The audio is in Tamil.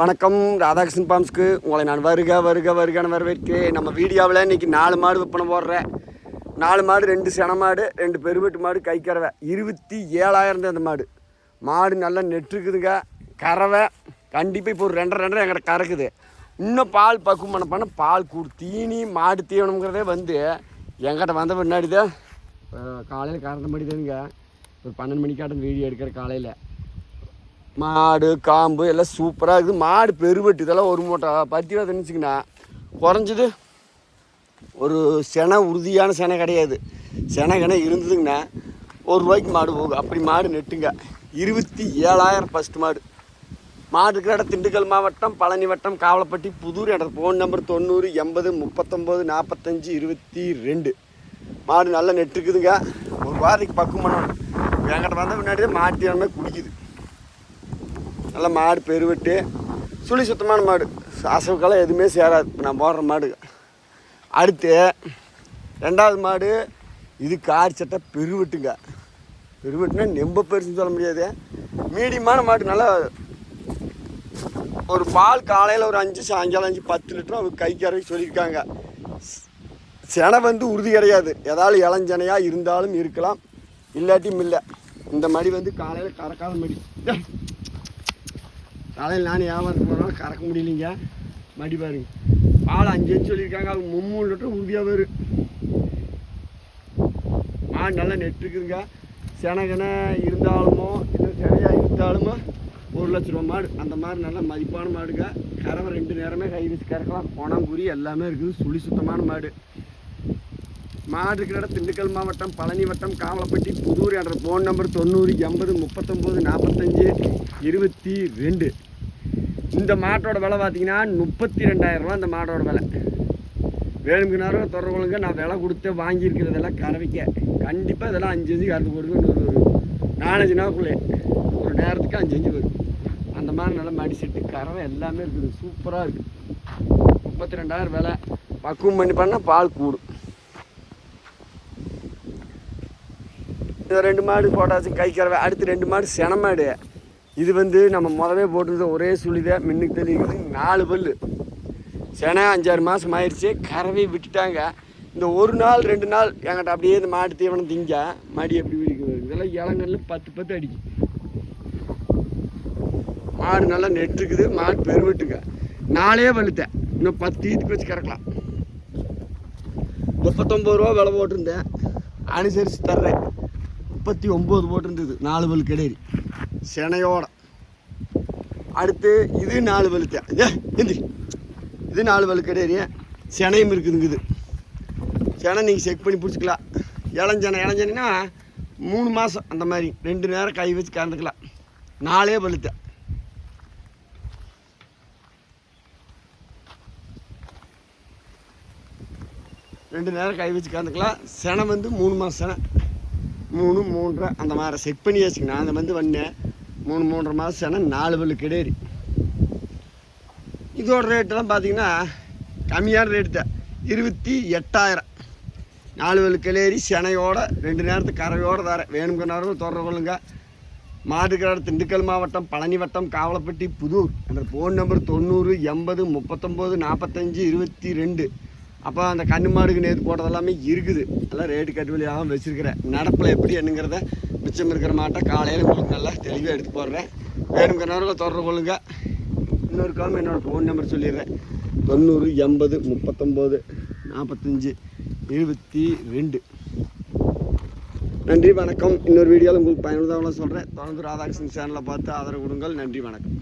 வணக்கம் ராதாகிருஷ்ணன் பாம்ஸ்க்கு. உங்களை நான் வருக வருக வருகன்னு வரவேற்கிறேன். நம்ம வீடியோவில் இன்றைக்கி நாலு மாடு விற்பனை போடுறேன் நாலு மாடு ரெண்டு சென மாடு ரெண்டு பெருவெட்டு மாடு கை கறவை இருபத்தி ஏழாயிரம் தான் அந்த மாடு. மாடு நல்லா நெட்டுருக்குதுங்க கறவை. கண்டிப்பாக இப்போ ஒரு ரெண்டரை ரெண்டரை எங்கிட்ட கறக்குது. இன்னும் பால் பக்குவம் பண்ண பண்ண பால் கூடு தீனி மாடு தீவனங்கிறதே வந்து எங்கிட்ட வந்த பின்னாடி தான் காலையில் கறந்த மாதிரி தானுங்க. ஒரு பன்னெண்டு மணிக்காட்டம் வீடியோ எடுக்கிற காலையில். மாடு காம்பு எல்லாம் சூப்பராக இருக்குது. மாடு பெருவெட்டு இதெல்லாம் ஒரு மூட்டை. பத்தி ரூபா தெரிஞ்சுக்கண்ணா குறைஞ்சது ஒரு செனை உறுதியான செனை கிடையாது. செனை கிணை இருந்ததுங்கண்ணா ஒரு ரூபாய்க்கு மாடு போகும். அப்படி மாடு நெட்டுங்க. இருபத்தி ஏழாயிரம் ஃபஸ்ட்டு மாடு. மாடு இருக்கிற இடம் திண்டுக்கல் மாவட்டம் பழனி வட்டம் காவலப்பட்டி புதூர் இடம் ஃபோன் நம்பர் தொண்ணூறு எண்பது முப்பத்தொம்போது நாற்பத்தஞ்சு இருபத்தி ரெண்டு. மாடு நல்லா நெட்டுருக்குதுங்க ஒரு வாரத்துக்கு பக்குவம் பண்ணணும். என்கிட்ட வந்த முன்னாடி தான் மாட்டு குடிக்குது. நல்ல மாடு பெருவெட்டு சுழி சுத்தமான மாடு. அசவுக்கெல்லாம் எதுவுமே சேராது. இப்போ நான் போடுற மாடு. அடுத்து ரெண்டாவது மாடு இது கார் சட்டை பெருவெட்டுங்க. பெருவெட்டுனா நெம்ப பெருசுன்னு சொல்ல முடியாது. மீடியமான மாடு நல்லா ஒரு பால் காலையில் ஒரு அஞ்சு சாயங்காலம் அஞ்சு பத்து லிட்டரும் அவங்க கை கறவை சொல்லியிருக்காங்க. செனை வந்து உறுதி கிடையாது. ஏதாவது இளஞ்சனையாக இருந்தாலும் இருக்கலாம். இல்லாட்டியும் இல்லை. இந்த மடி வந்து காலையில் கறக்காத மடி. தலையில் நான் வியாபாரத்துக்கு போனாலும் கறக்க முடியலைங்க. மடி பாருங்க. பால் அஞ்சு அஞ்சு சொல்லியிருக்காங்க. அவங்க மும்மூணு லிட்டர் உறுதியாக வரும் மாடு நல்லா நெட்டுருக்குதுங்க செனகன இருந்தாலுமோ இல்லை சினையாக இருந்தாலுமோ ஒரு லட்ச ரூபா மாடு. அந்த மாதிரி நல்லா மதிப்பான மாடுங்க. கறவை ரெண்டு நேரமே கை வச்சு கறக்கலாம். குறி எல்லாமே இருக்குது. சுழி சுத்தமான மாடு. மாடு இருக்கிற இடம் திண்டுக்கல் மாவட்டம் பழனி வட்டம் காவலப்பட்டி புதூர் என்ற ஃபோன் நம்பர் தொண்ணூறு எண்பது முப்பத்தொம்போது நாற்பத்தஞ்சு இருபத்தி ரெண்டு. இந்த மாட்டோட விலை பார்த்தீங்கன்னா முப்பத்தி ரெண்டாயிரரூவா இந்த மாட்டோட விலை. வேணுங்கினாரும் தொடர்புங்க நான் விலை கொடுத்து வாங்கியிருக்கிறதெல்லாம் கறவைக்க. கண்டிப்பாக இதெல்லாம் அஞ்சு அஞ்சு கறந்து போடுங்க ஒரு நாலஞ்சு நாளுக்குள்ளே. ஒரு நேரத்துக்கு அஞ்சு அஞ்சு வரும். அந்த மாதிரி நல்லா மடி செட்டு கறவை எல்லாமே இருக்குது. சூப்பராக இருக்குது முப்பத்தி ரெண்டாயிரம் விலை. பக்குவம் பண்ணி பண்ணால் பால் கூடும். இதை ரெண்டு மாடு போட்டாச்சு கை கறவை அடுத்து ரெண்டு மாடு சென மாடு. இது வந்து நம்ம முதவே போட்டிருந்த ஒரே சுழிதான் மின்னுக்கு தெளிக்குது நாலு பல்லு. செனை அஞ்சாறு மாதம் ஆயிடுச்சு கறவை விட்டுட்டாங்க. இந்த ஒரு நாள் ரெண்டு நாள் என்கிட்ட அப்படியே இந்த மாடு தீவனம் திங்க. மடி எப்படி விரிக்குது இதெல்லாம் இளங்கல்ல பத்து பத்து அடிக்கும் மாடு நல்லா நெட்டுருக்குது மாடு பெருவிட்டுங்க நாளே வலுத்தேன் இன்னும் பத்து ஈத்துக்கு வச்சு கறக்கலாம். முப்பத்தொம்பது ரூபா விலை போட்டிருந்தேன். அனுசரித்து தர்றேன். முப்பத்தி ஒம்பது போட்டிருந்தது. நாலு பல் கிடையாது. செனையோட அடுத்து இது நாலு பல் ஏ எந்தி இது நாலு பல் கிடையாது. செனையும் இருக்குதுங்குது. செனை நீங்கள் செக் பண்ணி பிடிச்சிக்கலாம். இளஞ்சனை இளஞ்சனைனா மூணு மாதம் அந்த மாதிரி. ரெண்டு நேரம் கை வச்சு கறந்துக்கலாம் நாலே பழுத்த ரெண்டு நேரம் கை வச்சு கறந்துக்கலாம் செனை வந்து மூணு மாதம் செனை மூணு மூன்றரை அந்த மாதிரி செட் பண்ணி வச்சுக்கணும் அந்த வந்து வந்தேன். மூணு மூன்றரை மாதம் ஆனால் நாலு பல்லு கிடையாது. இதோட ரேட்டெல்லாம் பார்த்தீங்கன்னா கம்மியான ரேட்டு தான். இருபத்தி எட்டாயிரம். நாலு வேலு கிளேரி செனையோட ரெண்டு நேரத்துக்கு கரையோடு தர. வேணுங்கிறனாரும் தொடர்பு கொள்ளுங்க. மாட்டுக்காடு திண்டுக்கல் மாவட்டம் பழனி வட்டம் காவலப்பட்டி புதூர். அந்த ஃபோன் நம்பர் தொண்ணூறு எண்பது முப்பத்தொம்போது நாற்பத்தஞ்சு இருபத்தி ரெண்டு. அப்போ அந்த கண்ணு மாடுக்கு நேற்று போட்டது எல்லாமே இருக்குது. எல்லாம் ரேட்டு கட்டுவலியாகவும் வச்சுருக்கிறேன். நடப்பில் எப்படி என்னங்கிறத மிச்சம் இருக்கிற மாட்டை காலையில் உங்களுக்கு நல்லா தெளிவாக எடுத்து போடுறேன். வேணுங்கிறனால தொடர்பு கொள்ளுங்க. இன்னொரு காலம் என்னோடய ஃபோன் நம்பர் சொல்லிடுறேன். தொண்ணூறு எண்பது முப்பத்தொம்போது நாற்பத்தஞ்சு இருபத்தி ரெண்டு. நன்றி வணக்கம். இன்னொரு வீடியோவில் உங்களுக்கு பயனுள்ளதாக சொல்கிறேன் தொடர்ந்து ராதாகிருஷ்ணன் சேனலை பார்த்து ஆதரவு கொடுங்கள். நன்றி வணக்கம்.